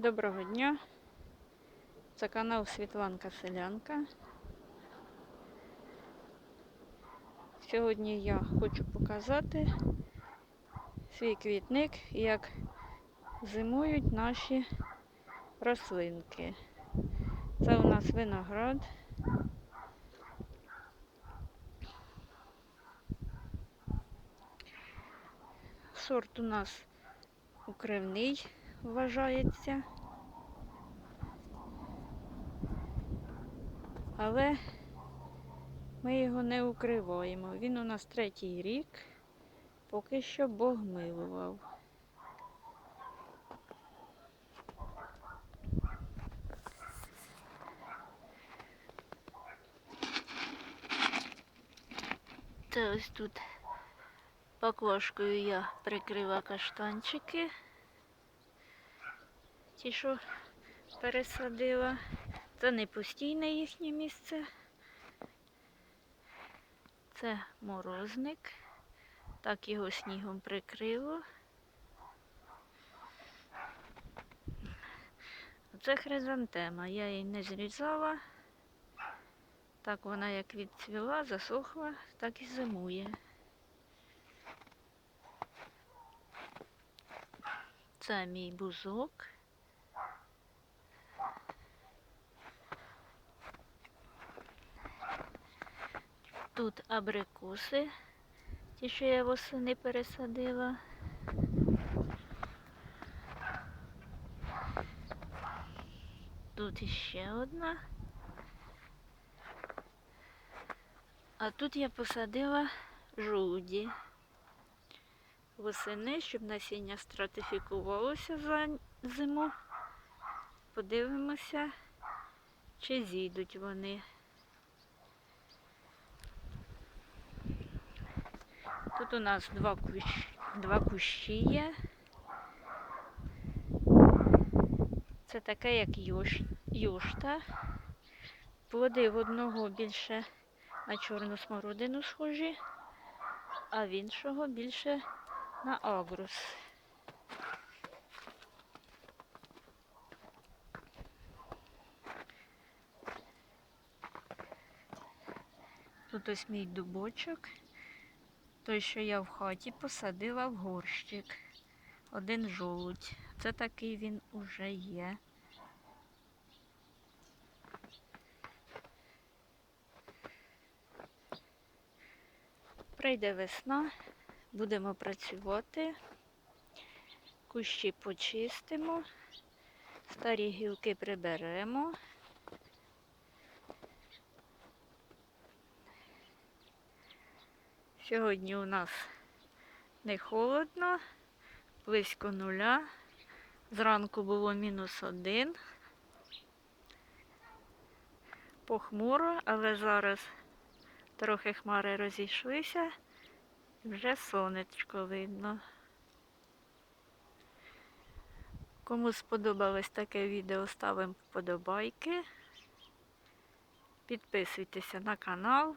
Доброго дня. Це канал Світланка Селянка. Сьогодні я хочу показати свій квітник, як зимують наші рослинки. Це у нас виноград. Сорт у нас укривний вважається. Але ми його не укриваємо. Він у нас третій рік, поки що Бог милував. Це ось тут баклажкою я прикрила каштанчики. Ті, що пересадила. Це не постійне їхнє місце. Це морозник. Так його снігом прикрило. Це хризантема. Я її не зрізала. Так вона як відцвіла, засохла, так і зимує. Це мій бузок. Тут абрикоси, ті, що я восени пересадила. Тут іще одна. А тут я посадила жолуді. Восени, щоб насіння стратифікувалося за зиму. Подивимося, чи зійдуть вони. Тут у нас два кущі, два кущі є. Це таке, як юш, юшта. Плоди в одного більше на чорну смородину схожі, а в іншого більше на агрус. Тут ось мій дубочок. Той, що я в хаті посадила в горщик. Один жолудь. Це такий він уже є. Прийде весна, будемо працювати, кущі почистимо, старі гілки приберемо. Сьогодні у нас не холодно, близько нуля. Зранку було мінус один. Похмуро, але зараз трохи хмари розійшлися і вже сонечко видно. Кому сподобалось таке відео, ставимо вподобайки. Підписуйтеся на канал.